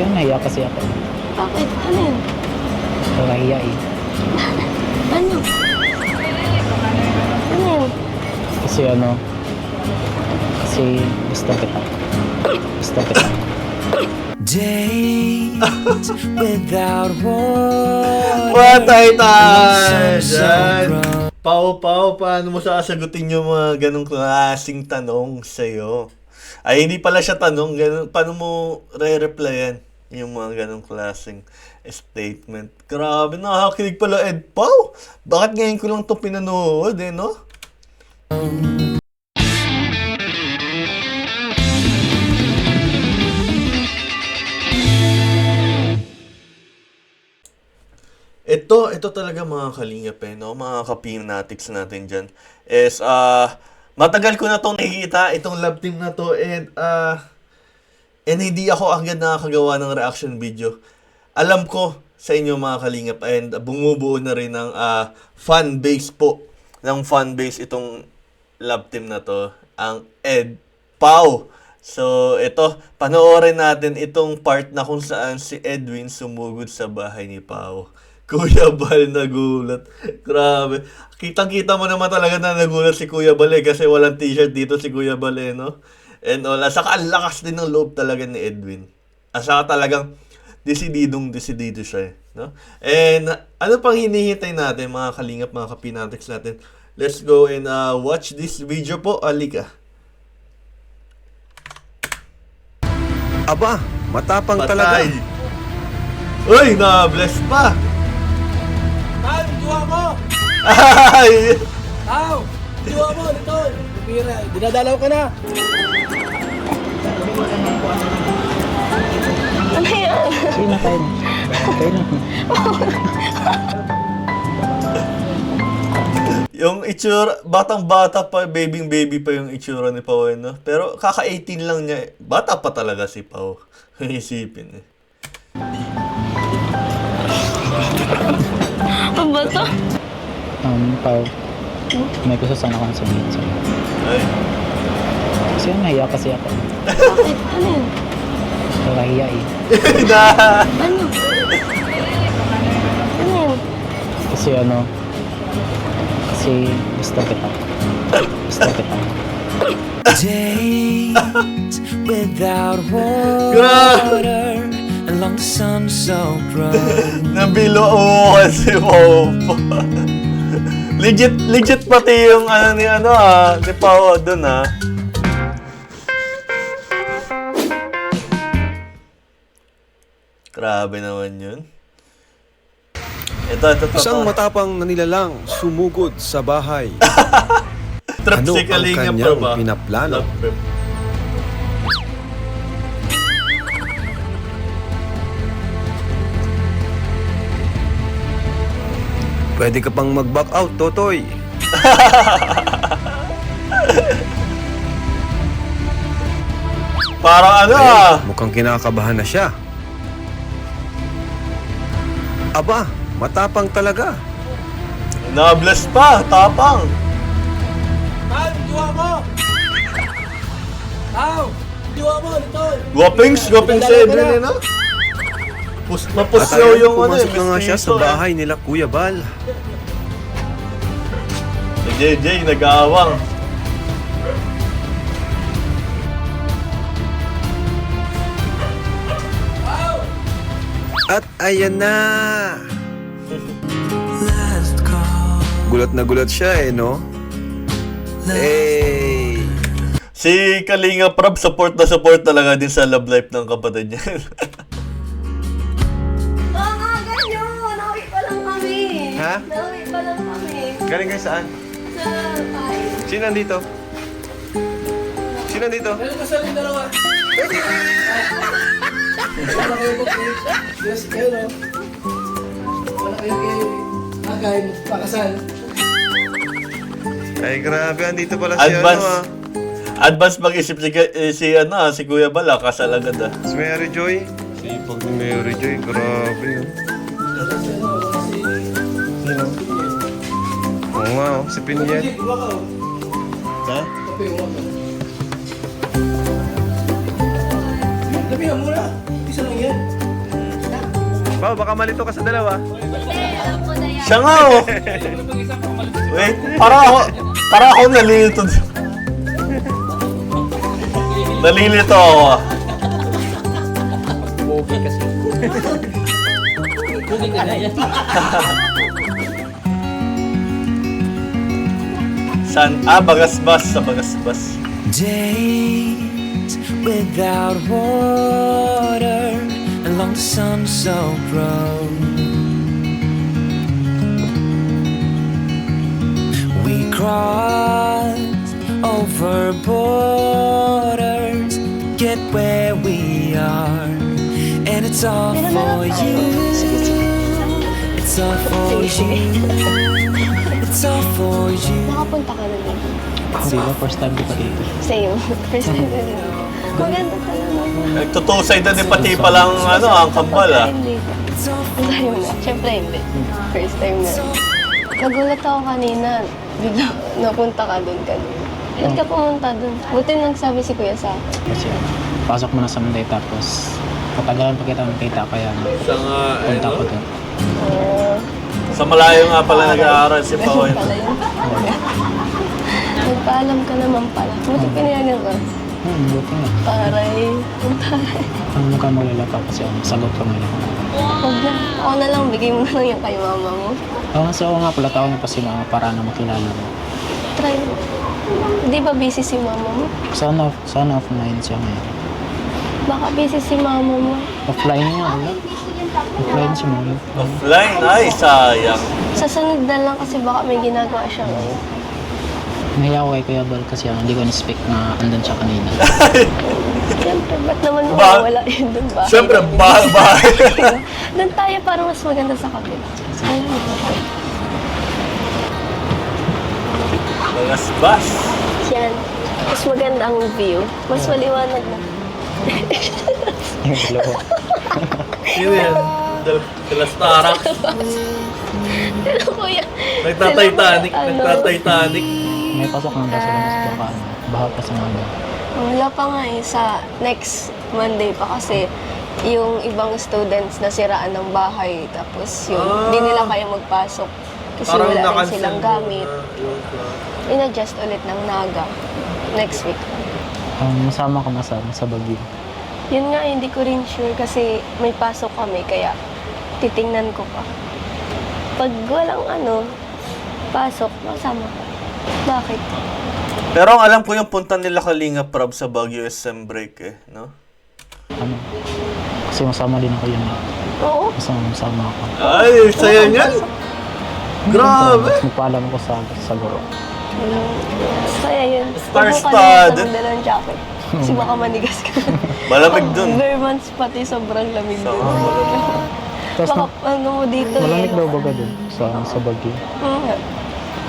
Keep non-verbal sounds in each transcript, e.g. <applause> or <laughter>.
Kasi nahiya kasi ako. Bakit? Ano yun? Nakahiya eh. Ano? Ano yun? Kasi ano, kasi gusto kita. Gusto kita. Days without tayo Sun so dyan. bright. Pau, Pau, paano mo sasagutin yung mga ganong klaseng tanong sa'yo? Ay, hindi pala siya tanong. Ganun, paano mo re-replyan yung mga ganong klaseng statement? Grabe, nakakakilig pala, Ed Pau. Bakit ngayon ko lang ito pinanood, eh, no? Ito, ito talaga mga kalingap eh, no? Mga kapinatics natin dyan. Is, ah, matagal ko na itong nakikita, itong love team na to, and, ah, and hindi ako agad nakakagawa ng reaction video. Alam ko sa inyo mga kalingap, and bumubuo na rin ng ah, fan base po, ng fan base itong love team na to, ang Ed Pau. So, ito, panoorin natin itong part na kung saan si Edwin sumugod sa bahay ni Pau. <laughs> Kuya Bal nagulat. Grabe. Kitang-kita mo naman talaga na nagulat si Kuya Bal eh, kasi walang t-shirt dito si Kuya Bal eh, no? And all. At saka ang lakas din ng loob talaga ni Edwin. At saka talagang desididong desidido siya eh, no? And ano pang hinihintay natin mga kalingap, mga kapinatics natin? Let's go and uh, watch this video po. Alika. Aba, matapang talaga. Patay. Uy, na-bless pa. Tao, diwa mo! <laughs> Ay! Tao! Diwa mo, dito! Pira, dinadalaw ka na! Ano yun? Sige na tayo. Tayo na. Yung itsura, batang-bata pa, babying-baby pa yung itsura ni Pao, eh, no? Pero kaka-18 lang niya. eh. Bata pa talaga si Pao. <laughs> Isipin eh. Ano ba to? Um, Pao, may gusto sana akong sabihin sa'yo. Ay. Kasi nahiya kasi ako. Bakit? Ano yun? Nakahiya eh. <laughs> na! Ano? Ano yun? Kasi ano, kasi gusto kita. Gusto kita. Days without water. Along the sun so bright. <laughs> Nabilo ako si Pao. legit, legit pati yung ano ni ano ah, ni Pao dun ah. Grabe naman yun. Ito, ito, ito. Isang ito. matapang na nilalang sumugod sa bahay. <laughs> Ano ang Kalinga kanyang pinaplano? Pwede ka pang mag-back out, Totoy. <laughs> Parang ano ah. Mukhang kinakabahan na siya. Aba, matapang talaga. Na-bless pa, tapang. Tao, diwa mo! Tao! Diwa mo, dito! Guwapings, guwapings Edwin eh, no? Pus, mapusyaw yung ano eh, pumasok na nga siya sa eh. bahay nila Kuya Bal. JJ, nag-aawang. At ayan na! Gulat na gulat siya eh, no? Hey! Si Kalinga Prab, support na support talaga din sa love life ng kapatid niya. <laughs> Oo nga, ganyan! Nauwi pa lang kami. Ha? Nauwi pa lang kami. Galing kayo saan? Sino nandito? Sino nandito? Meron ka sa dalawa. Wala kayo eh. Yes, no? Wala kayo kayo. Akay, pakasal. Ay, grabe. Andito pala si Advance. ano ah. Advance mag-isip si, eh, si, ano, ah, si Kuya Bala, kasal agad ah. Si Mary Joy. Sipag ni Mary Joy. Grabe yun. Wala ano, Oh. Si Pinyet. Ha? Labi na muna. Isa lang yan. Pao, baka malito ka sa dalawa. Siya nga oh. Wait, para ako, para ako nalilito. Nalilito ako ah. Pogi kasi. Pogi ka na yan. <laughs> San? Ah, bagasbas sa bagasbas. Days without water along the sun-soaked road. We crossed over borders, get where we are, and it's all for you. It's all for you. It's all for you. Nakapunta ka na dito. Hindi ba first time ko pa dito? Same. <laughs> First time na dito. Maganda ka naman. Nagtutusay na din pati palang ano, ang kambal ah. Hindi. Ang layo na. Siyempre hindi. First time na. Nagulat ako kanina. Bigla <laughs> napunta ka doon kanina. Ba't ka pumunta doon? Buti nagsabi si Kuya sa akin. Kasi ano, pasok mo na sa Monday tapos katagalan pa kita makita kaya Sa nga, punta ko doon. Oh, Sa malayo nga pala nag-aaral si Pao. ganun pala yun. Nagpaalam ka naman pala. Buti pinayagan ka. Hmm, buti nga. Taray. Ang taray. Ang mukha mo lala pa kasi ano, sagot ko ngayon. Huwag na. Ako na lang. Bigay mo na lang yan kay mama mo. Oo, kasi ako nga pala tawag pa si mama para na makilala mo. Try mo. Hindi ba busy si mama mo? Sana sana offline siya ngayon. Baka busy si mama mo. Offline niya, wala. Offline siya ngayon. Offline? Ay, sayang. Sa sunod na lang kasi baka may ginagawa siya ngayon. Nahiya ko kay Kuya Bal kasi ano, hindi ko na-expect na andun siya kanina. <laughs> Siyempre, ba't naman Ba- mawawala yun doon ba? Siyempre, bahay-bahay. <laughs> doon tayo parang <laughs> mas maganda sa kabila. Ayun. Bagasbas. Yan. Mas maganda ang view. Mas maliwanag na. Yung dalawa. Sino yan? Sila Starak. Pero kuya. Nagtatitanic. sila- Nagtatitanic. May pasok ng basa lang sa baka. Baha pa sa mga Wala pa nga eh. Sa next Monday pa kasi yung ibang students nasiraan ng bahay. Tapos yun, hindi nila kaya magpasok. Kasi wala rin silang gamit. In-adjust ulit ng naga. Next week. Um, masama ka masama sa Baguio. Yun nga, hindi ko rin sure kasi may pasok kami, kaya titingnan ko pa. Pag walang ano, pasok, masama ko. Bakit? Pero ang alam ko yung punta nila Kalinga Prab sa Baguio SM break eh, no? Ano? Kasi masama din ako yun. eh. Oo. Masama masama ako. Ay, saya niyan. Grabe. Tapos nagpaalam ko sa sa guro. Kaya yun. Star Huwag mo stud. kalimutan magdala ng jacket. Kasi baka manigas ka. Malamig dun. Bare months pati sobrang lamig So, dun. Tapos Baka ano mo dito, malamig daw baga dun sa, sa Baguio. Mm.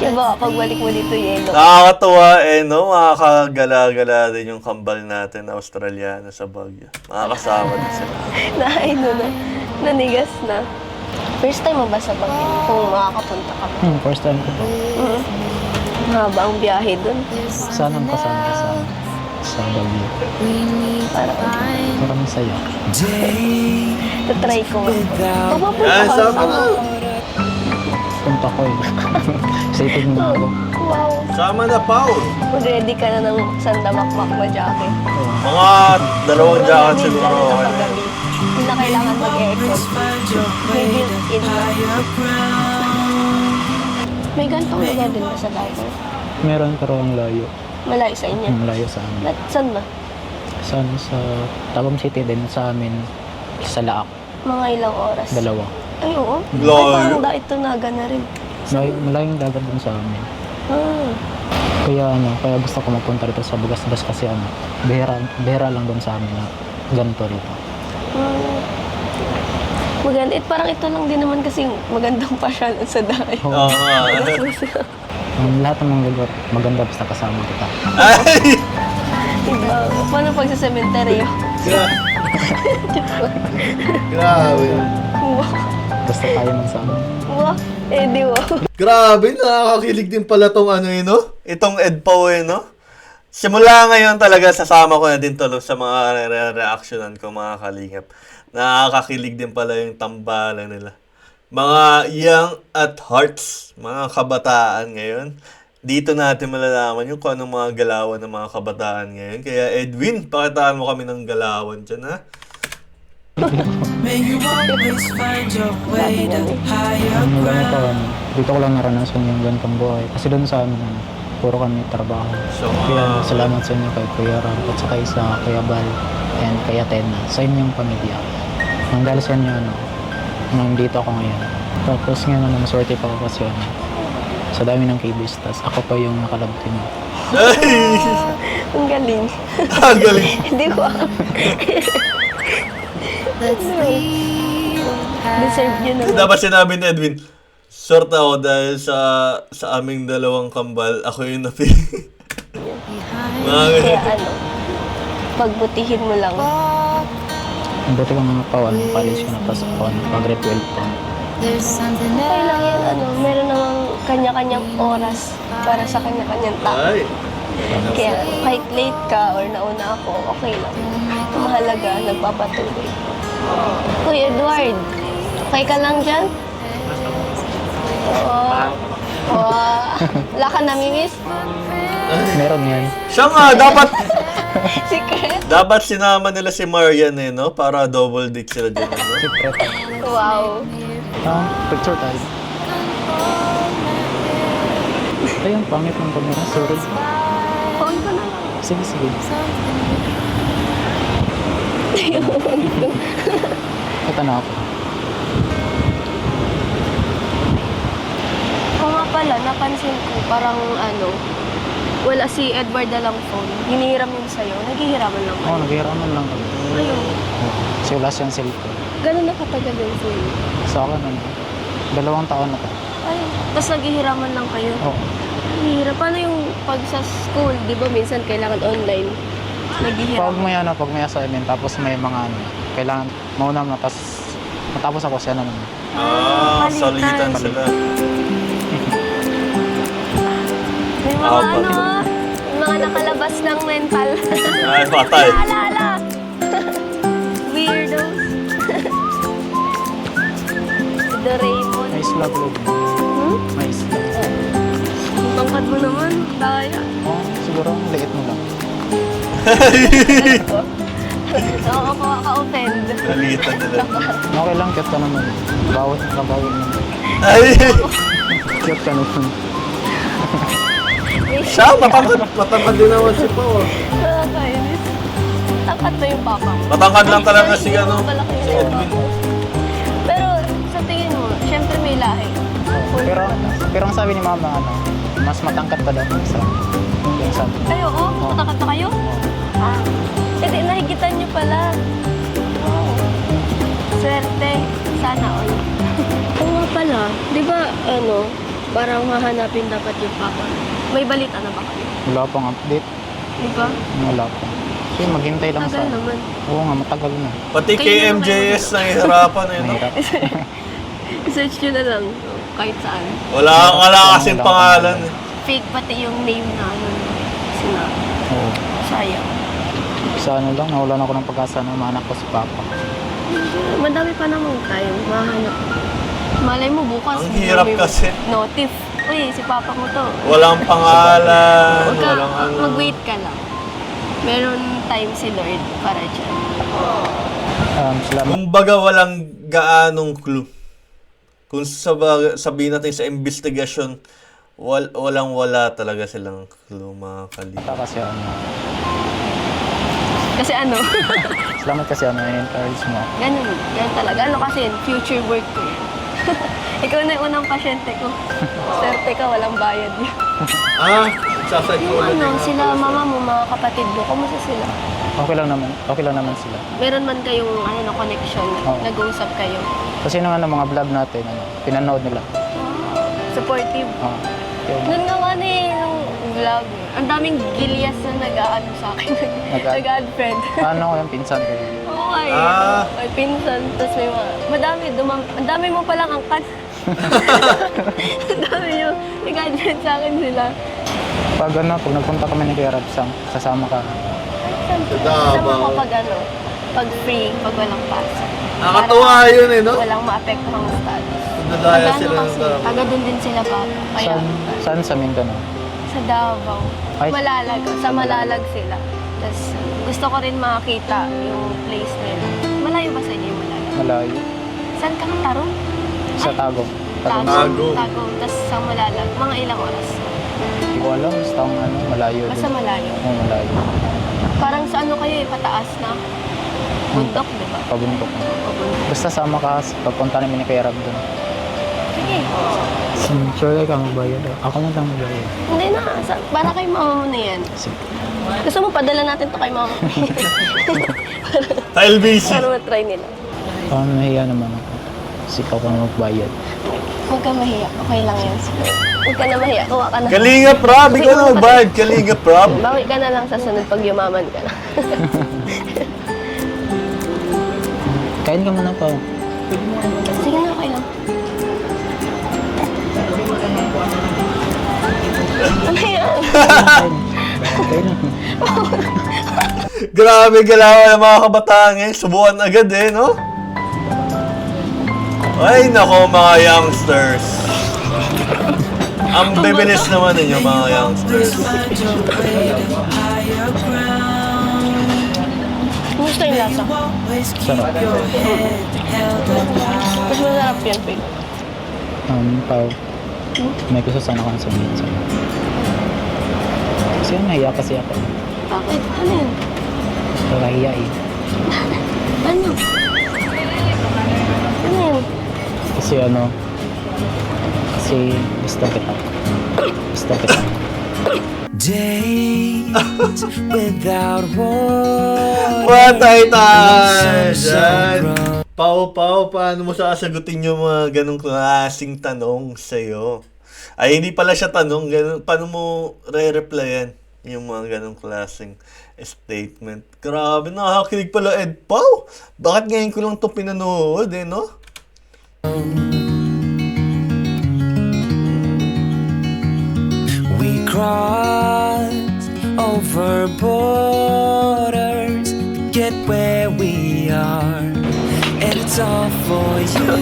Kaya baka pagbalik mo dito, yelo. Nakakatuwa eh, no? Makakagala-gala din yung kambal natin na Australiano sa Baguio. Makakasama din sila. <laughs> na ano na, nanigas na. First time mo ba sa Baguio? Kung makakapunta ka. Hmm, first time ko to. Mm. Mahaba ang biyahe dun. Sana ang kasama ka sa, Baguio. Para Maraming saya. Tatry ko. Papapunta Yan, ka sama na. Punta ko eh. <laughs> Excited na ako. Wow. Sama na, Paul. Mag-ready ka na ng sandamakmak mo jacket. Mga dalawang jacket siguro. Lalo na okay. paggabi. Hindi na kailangan mag-aircon. May built-in na. May gantong lugar din ba sa Dago? Meron pero ang layo. Malayo sa inyo. Ang layo sa amin. Ba't saan ba? Sa, ano, sa Tagum City din sa amin. Sa Laak. Mga ilang oras? Dalawa. Ay, oo. Layo. Ay, parang da ito naga na rin. May, malayong dagat din sa amin. Ah. Kaya ano, kaya gusto ko mapunta rito sa Bugas-Bugas kasi ano, bihira, bihira lang doon sa amin na ganito rito. Hmm. Maganda. Eh, parang ito lang din naman kasi magandang pasyalan sa dayo. Oo nga. <laughs> Ang lahat ng mga lugar, maganda basta kasama kita. Ay! diba? Paano pag sa sementeryo? Grabe. Wow. Basta tayo magsama. Wow. Eh, di wow. Grabe, nakakakilig din pala tong ano yun, no? Itong EDPO eh, no? Simula ngayon talaga sasama ko na din tuloy sa mga re- reactionan ko mga kalingap. Nakakakilig din pala yung tambalan nila. Mga young at hearts, mga kabataan ngayon. Dito natin malalaman yung kung anong mga galawan ng mga kabataan ngayon. Kaya Edwin, pakitaan mo kami ng galawan dyan ha. May you always find your way to higher Yung ganito, ground. ano, dito ko lang naranasan yung ganitong buhay. Kasi doon sa amin, puro kami trabaho. So, Kaya mga- salamat sa inyo kay Kuya Ram at saka sa Kuya Bal and kay Atena sa inyong pamilya. Nang dahil sa inyo, ano, nandito ako ngayon. Tapos ngayon, ano, maswerte pa ako kasi ano, sa dami ng KBs, tas ako pa yung nakalab team. Ay! Ang galing. <laughs> Ang galing. Hindi ko alam. Deserve yun naman. Dapat sinabi ni Edwin, short ako dahil sa sa aming dalawang kambal, ako yung napi. mga. Kaya ano, pagbutihin mo lang. Buti ka mga pawan, college ko na, tapos ako, ano, pag grade 12 pa. Okay lang yan, ano, meron namang kanya-kanyang oras para sa kanya-kanyang tao. Ay. Kaya kahit late ka or nauna ako, okay lang. Ang mahalaga, nagpapatuloy. Kuya Edward, okay ka lang dyan? Oo. Oo. Wala ka namimiss? Meron yan. Siya nga, dapat Secret? dapat sinama nila si Marian eh, no? Para double dick sila dyan, no? Wow. Ah, picture tayo. Ayun, pangit ng camera. Sorry. Phone ko na lang. Sige, sige. Ito na ako. Oo nga pala, napansin ko, parang ano, wala si Edward na lang phone. Hinihiram yun sa'yo. Naghihiraman lang Oo, oh, naghihiraman lang kami. Ayun. Kasi wala siyang cellphone. Ganun na katagal yun sa'yo. Sa akin, ano, dalawang taon na to. Ayun. Tapos naghihiraman lang kayo. Oo. Ang hirap. Paano yung pag sa school, di ba minsan kailangan online? Naghihirap. Pag may ano, pag may assignment, tapos may mga ano, kailangan mauna mo, tapos matapos ako siya naman. Ah, salitan sila. Mga Ah, ano, may mga nakalabas ng mental. Ay, <laughs> patay. Alala! <laughs> Weirdos. <laughs> si Doraemon. May slug log. Hmm? May slug. Ang mo naman. Daya. Oo, oh, siguro ang liit mo lang. Oo, ka-offend. Salitan nila. Okay lang, cute ka naman. Bawat nakabawi mo. Ay! Cute ka naman. Siya, matangkad. Matangkad din naman si Pao. Nakakainis. Tangkad ba yung papa mo? Matangkad lang talaga si ano, Malaki si Edwin. mo. Pero sa tingin mo, syempre may lahi. Pero, pero ang sabi ni mama, ano, mas matangkat pa daw sa yung sabi. Ay, oo? Matakot na kayo? Ah. Di, nahigitan niyo pala. Wow. Swerte. Sana all. Oo nga pala. Di ba, ano, parang hahanapin dapat yung papa. May balita na ba kayo? Wala pang update. Di ba? Wala pa. Kasi maghintay lang sa... Tagal naman. Oo nga, matagal na. Pati Kayo kay naman. MJS nahihirapan eh, no? Mahirap. <laughs> I-search nyo na lang. Kahit saan. Wala, wala kasing pangalan eh. Fake pati yung name na ano. Sina. Oo. Sayang. Sa ano lang, nawalan ako ng pag-asa na maanak ko si Papa. Madami pa namang time. Mahanap. Malay mo bukas. Ang hirap may kasi. Notif. Uy, si papa mo to. Walang pangalan, Huwag ka, walang ano. mag-wait ka lang. Meron time si Lord para dyan. Um, salamat. Kumbaga walang gaanong clue. Kung sab- sabihin natin sa investigation, wal walang wala talaga silang clue mga kalita. kasi ano, Kasi ano, <laughs> salamat kasi ano, in-encourage mo. ganun, ganun talaga. Ano kasi yun, future work ko yun. <laughs> Ikaw na yung unang pasyente ko. Swerte ka, walang bayad yun. <laughs> Ah, Yung sasaykulan ano, sila mama mo, mga kapatid mo, kumusta sila? Okay lang naman, okay lang naman sila. Meron man kayong ano, no, connection, Oo. nag-uusap kayo. Kasi nung ano, mga vlog natin, ano, pinanood nila. Supportive. Oo. Yun. Nung nung ano eh, nung vlog, ang daming gilyas na nag-aano sa akin. Nag-add? <laughs> Nag-add friend. Paano ko yung pinsan ko? yun? Oo eh. Ah. May pinsan, tapos may mga, madami, dumam, ang dami mo palang angkat. Ang <laughs> dami yung nag-add friend sa akin sila. Pag ano, pag nagpunta kami ni Kuya Rab, sam- sasama ka. Ay, saan? Davao. Sama ko pag ano, pag free, pag walang pasok. Nakakatuwa yun eh, no? Walang maapektuhang studies. Nadaya Taga sila ng kasi, Davao. taga doon din sila pa. Kaya, Saan, saan sa Mindanao? sa Davao. Ay. Malalag. Sa Malalag sila. Tapos, gusto ko rin makakita yung place nila. Malayo ba sa inyo yung Malalag? Malayo. Saan ka Tarong? Sa Ay, Tagum. Tagum. Tagum. Tagum. Tapos sa Malalag. Mga ilang oras. Hindi ko alam. Basta ang ano, malayo Basta din. malayo. Oo, malayo. Parang sa ano kayo eh, pataas na. Bundok, di ba? Pabuntok. Pabundok. Basta sama ka sa pagpunta namin ni Kuya Rab doon. Sige. Sure ka magbayad. Ako na lang magbayad. Hindi na. Sa, para kay mama mo na yan. Sige. Gusto mo padala natin to kay mama. <laughs> <laughs> Tile busy. para matry nila. Parang nahiya naman ako. Kasi ikaw ka na magbayad. Huwag ka mahiya. Okay lang yan. Huwag ka na mahiya. Kuha ka na. Kalinga Prab, ikaw na magbayad. Kalinga Prab. Bawi ka na lang sa sunod pag yumaman ka na. <laughs> Kain ka muna pa. Sige na, okay lang. Ano yan? Kain na. <laughs> Grabe galaw ng mga kabataan ngayon. Subukan agad eh, no? Ay, nako mga youngsters. Ang bibilis naman ninyo mga youngsters. Gusto yung lasa. High. Mas masarap yan, Pig. Um, Pao. May gusto sana kang sabihin sa'yo. Kasi nahiya kasi ako. Bakit? Ano yun? Nakahiya eh. <laughs> Ano? Ano Kasi ano, kasi gusto kita. Gusto kita. Days without water. Patay tayo dyan. Pau, Pau, paano mo sasagutin yung mga ganong klaseng tanong sa'yo? Ay, hindi pala siya tanong. Ganun, paano mo re-replyan yung mga ganong klaseng statement? Grabe, nakakakilig pala, Ed Pau. Bakit ngayon ko lang to pinanood, eh, no? We crossed over borders to get where we are, and it's all for you.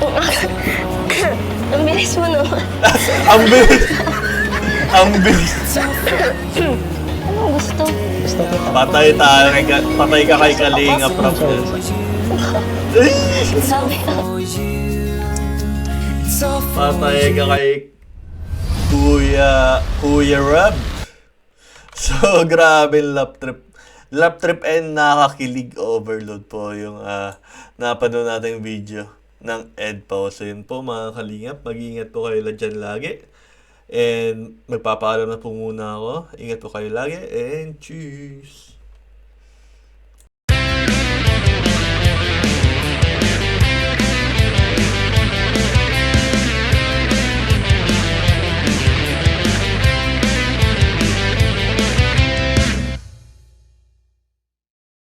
<laughs> Ang bilis mo naman. <laughs> Ang bilis! Ang bilis! Anong gusto? Patay tayo, kay Ka- patay ka kay Kalinga. Sabi Patay ka kay Kuya, Kuya Rab. So, <laughs> grabe lap trip. Lap trip and nakakilig overload po yung uh, napanood natin video ng Ed Pao. So, yun po mga kalingap. Mag-iingat po kayo dyan lagi. And magpapaalam na po muna ako. Ingat po kayo lagi. And cheers!